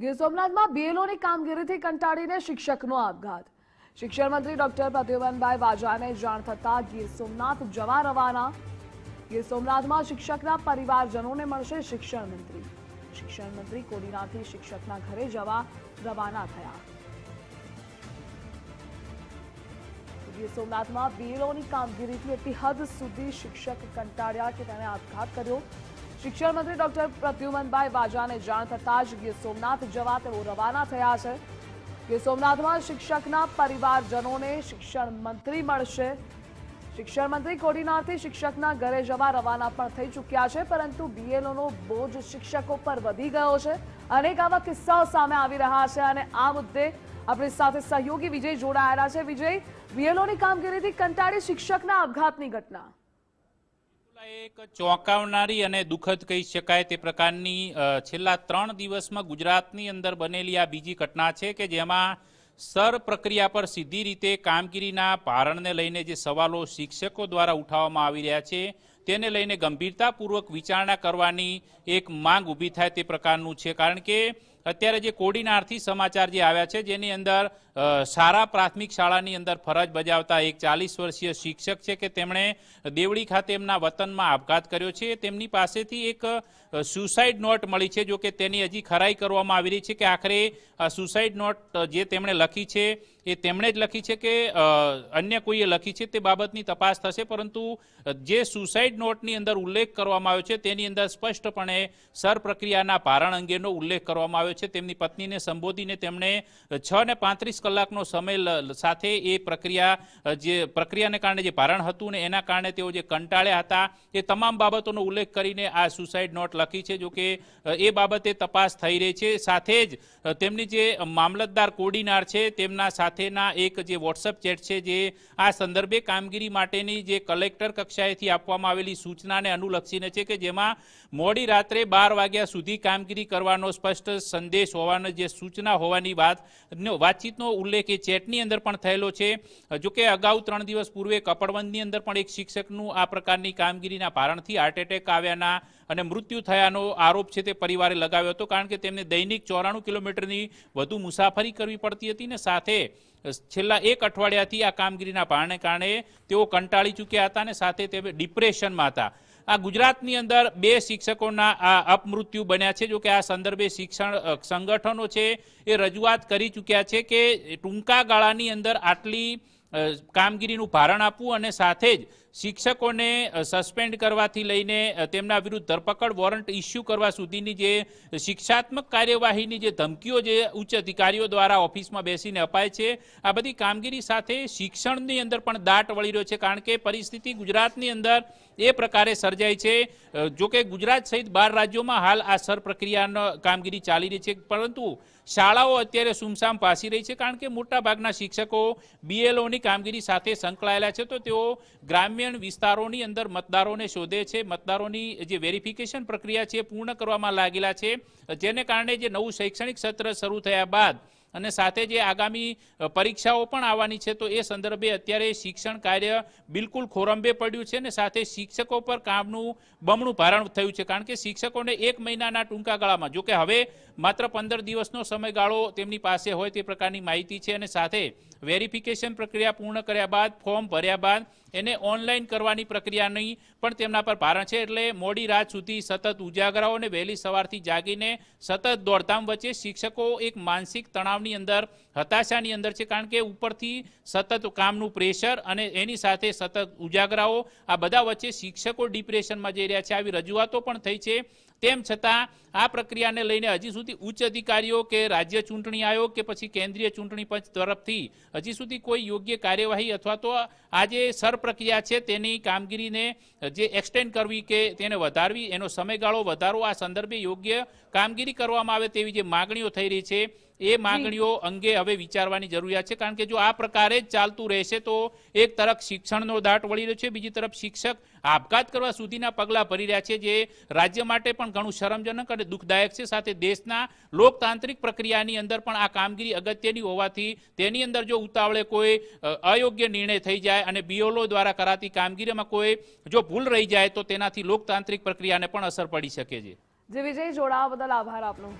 ગીર સોમનાથમાં બીએલઓની કામગીરીથી કંટાળીને શિક્ષકનો આપઘાત. શિક્ષણ મંત્રી ડોક્ટર પ્રદ્યુમનભાઈ વાજાને જાણ થતા ગીર સોમનાથ જવા રવાના. ગીર સોમનાથમાં શિક્ષકના પરિવારજનોને મળશે શિક્ષણ મંત્રી. શિક્ષણ મંત્રી કોડીનાથી શિક્ષકના ઘરે જવા રવાના થયા. ગીર સોમનાથમાં બીએલઓની કામગીરીથી એટલી હદ સુધી શિક્ષક કંટાળ્યા કે તેણે આપઘાત કર્યો. શિક્ષણ મંત્રી ડોક્ટર પ્રદ્યુમનભાઈ વાજાને જાણ થતાં જ ગીર સોમનાથ જવા તેઓ રવાના થયા છે. ગીર સોમનાથમાં શિક્ષકના પરિવારજનોને શિક્ષણ મંત્રી મળશે. શિક્ષણ મંત્રી કોડીનારથી શિક્ષકના ઘરે જવા રવાના પણ થઈ ચૂક્યા છે, પરંતુ બીએલઓનો બોજ શિક્ષકો પર વધી ગયો છે. અનેક આવા કિસ્સાઓ સામે આવી રહ્યા છે અને આ મુદ્દે આપણી સાથે સહયોગી વિજય જોડાયેલા છે. વિજય, બીએલઓની કામગીરીથી કંટાળી શિક્ષકના આપઘાતની ઘટના. એક ચોંકાવનારી અને દુઃખદ કહી શકાય તે પ્રકારની છેલ્લા ત્રણ દિવસમાં ગુજરાતની અંદર બનેલી આ બીજી ઘટના છે કે જેમાં સર પ્રક્રિયા પર સીધી રીતે કામગીરીના ભારણને લઈને જે સવાલો શિક્ષકો દ્વારા ઉઠાવવામાં આવી રહ્યા છે, તેને લઈને ગંભીરતાપૂર્વક વિચારણા કરવાની એક માંગ ઊભી થાય તે પ્રકારનું છે. કારણ કે અત્યારે જે કોડીનારથી સમાચાર જે આવ્યા છે, જેની અંદર સારા પ્રાથમિક શાળાની અંદર ફરજ બજાવતા એક ચાલીસ વર્ષીય શિક્ષક છે કે તેમણે દેવડી ખાતે એમના વતનમાં આપઘાત કર્યો છે. તેમની પાસેથી એક સુસાઇડ નોટ મળી છે, જો કે તેની હજી ખરાઈ કરવામાં આવી રહી છે કે આખરે સુસાઇડ નોટ જે તેમણે લખી છે એ તેમણે જ લખી છે કે અન્ય કોઈએ લખી છે તે બાબતની તપાસ થશે, પરંતુ જે સુસાઇડ નોટની અંદર ઉલ્લેખ કરવામાં આવ્યો છે તેની અંદર સ્પષ્ટપણે સર પ્રક્રિયાના ભારણ અંગેનો ઉલ્લેખ કરવામાં આવ્યો છે. તેમની પત્નીને સંબોધીને તેમણે છ ને પાંત્રીસ કલાકનો સમય સાથે એ પ્રક્રિયા જે પ્રક્રિયાને કારણે જે ભારણ હતું ને એના કારણે તેઓ જે કંટાળ્યા હતા એ તમામ બાબતોનો ઉલ્લેખ કરીને આ સુસાઇડ નોટ લખી છે, જોકે એ બાબતે તપાસ થઈ રહી છે. સાથે જ તેમની જે મામલતદાર કોડીનાર છે તેમના સાથેના એક જે વોટ્સઅપ ચેટ છે જે આ સંદર્ભે કામગીરી માટેની જે કલેક્ટર કક્ષાએથી આપવામાં આવેલી સૂચનાને અનુલક્ષીને છે કે જેમાં મોડી રાત્રે બાર વાગ્યા સુધી કામગીરી કરવાનો સ્પષ્ટ સંદેશ હોવાનો જે સૂચના હોવાની વાત વાતચીતનો ઉલ્લેખ એ ચેટની અંદર પણ થયેલો છે. જોકે અગાઉ ત્રણ દિવસ પૂર્વે કપડવંદની અંદર પણ એક શિક્ષકનું આ પ્રકારની કામગીરીના ભારણથી હાર્ટ એટેક આવ્યાના અને મૃત્યુ થયાનો આરોપ છે તે પરિવારે લગાવ્યો હતો કારણ કે તેમને દૈનિક ચોરાણું કિલોમીટરની વધુ મુસાફરી કરવી પડતી હતી ને સાથે છેલ્લા એક અઠવાડિયાથી આ કામગીરીના ભારણે કારણે તેઓ કંટાળી ચૂક્યા હતા અને સાથે તે ડિપ્રેશનમાં હતા. આ ગુજરાતની અંદર બે શિક્ષકોના આ અપમૃત્યુ બન્યા છે જો કે આ સંદર્ભે શિક્ષણ સંગઠનો છે એ રજૂઆત કરી ચૂક્યા છે કે ટૂંકા ગાળાની અંદર આટલી કામગીરીનું ભારણ આપવું અને સાથે જ શિક્ષકોને સસ્પેન્ડ કરવાથી લઈને તેમના વિરુદ્ધ ધરપકડ વોરંટ ઇસ્યુ કરવા સુધીની જે શિક્ષાત્મક કાર્યવાહીની જે ધમકીઓ જે ઉચ્ચ અધિકારીઓ દ્વારા ઓફિસમાં બેસીને અપાય છે, આ બધી કામગીરી સાથે શિક્ષણની અંદર પણ દાટ વળી રહ્યો છે, કારણ કે પરિસ્થિતિ ગુજરાતની અંદર એ પ્રકારે સર્જાય છે. જોકે ગુજરાત સહિત બાર રાજ્યોમાં હાલ આ સર પ્રક્રિયાનો કામગીરી ચાલી રહી છે, પરંતુ શાળાઓ અત્યારે સુમસામ પાસી રહી છે કારણ કે મોટા ભાગના શિક્ષકો બીએલઓની કામગીરી સાથે સંકળાયેલા છે તો તેઓ ગ્રામ્યણ વિસ્તારોની અંદર મતદારોને શોધે છે. મતદારોની જે વેરિફિકેશન પ્રક્રિયા છે પૂર્ણ કરવામાં લાગેલા છે. જેને કારણે જે નવું શૈક્ષણિક સત્ર શરૂ થયા બાદ અને સાથે જે આગામી પરીક્ષાઓ પણ આવવાની છે તો એ સંદર્ભે અત્યારે શિક્ષણ કાર્ય બિલકુલ ખોરંબે પડ્યું છે ને સાથે શિક્ષકો પર કામનું બમણું ભારણ થયું છે. કારણ કે શિક્ષકોને એક મહિનાના ટૂંકા ગાળામાં, જો કે હવે માત્ર પંદર દિવસનો સમયગાળો તેમની પાસે હોય તે પ્રકારની માહિતી છે અને સાથે વેરિફિકેશન પ્રક્રિયા પૂર્ણ કર્યા બાદ, ફોર્મ ભર્યા બાદ એને ઓનલાઈન કરવાની પ્રક્રિયાની પણ તેમના પર ભારણ છે. એટલે મોડી રાત સુધી સતત ઉજાગરાઓ અને વહેલી સવારથી જાગીને સતત દોડધામ વચ્ચે શિક્ષકો એક માનસિક તણાવની અંદર, હતાશાની અંદર છે. કારણ કે ઉપરથી સતત કામનું પ્રેશર અને એની સાથે સતત ઉજાગરાઓ આ બધા વચ્ચે શિક્ષકો ડિપ્રેશનમાં જઈ રહ્યા છે. આવી રજૂઆતો પણ થઈ છે. તેમ છતાં આ પ્રક્રિયાને લઈને હજી સુધી ઉચ્ચ અધિકારીઓ કે રાજ્ય ચૂંટણી આયોગ કે પછી કેન્દ્રીય ચૂંટણી પંચ તરફથી હજી સુધી કોઈ યોગ્ય કાર્યવાહી અથવા તો આ જે સર પ્રક્રિયા છે તેની કામગીરીને જે એક્સટેન્ડ કરવી કે તેને વધારવી, એનો સમયગાળો વધારવો, આ સંદર્ભે યોગ્ય કામગીરી કરવામાં આવે તેવી જે માગણીઓ થઈ રહી છે એ માંગણીઓ અંગે હવે વિચારવાની જરૂરિયાત છે. કારણ કે જો આ પ્રકારે જ ચાલતું રહેશે તો એક તરફ શિક્ષણનો દાટ વળી રહ્યો છે, બીજી તરફ શિક્ષક આપઘાત કરવા સુધીના પગલાં ભરી રહ્યા છે, જે રાજ્ય માટે પણ ઘણું શરમજનક અને દુઃખદાયક છે. સાથે દેશના લોકતાંત્રિક પ્રક્રિયાની અંદર પણ આ કામગીરી અગત્યની હોવાથી તેની અંદર જો ઉતાવળે કોઈ અયોગ્ય નિર્ણય થઈ જાય અને બીઓલો દ્વારા કરાતી કામગીરીમાં કોઈ જો ભૂલ રહી જાય તો તેનાથી લોકતાંત્રિક પ્રક્રિયાને પણ અસર પડી શકે છે. જે, વિજય જોડાવા બદલ આભાર આપનો.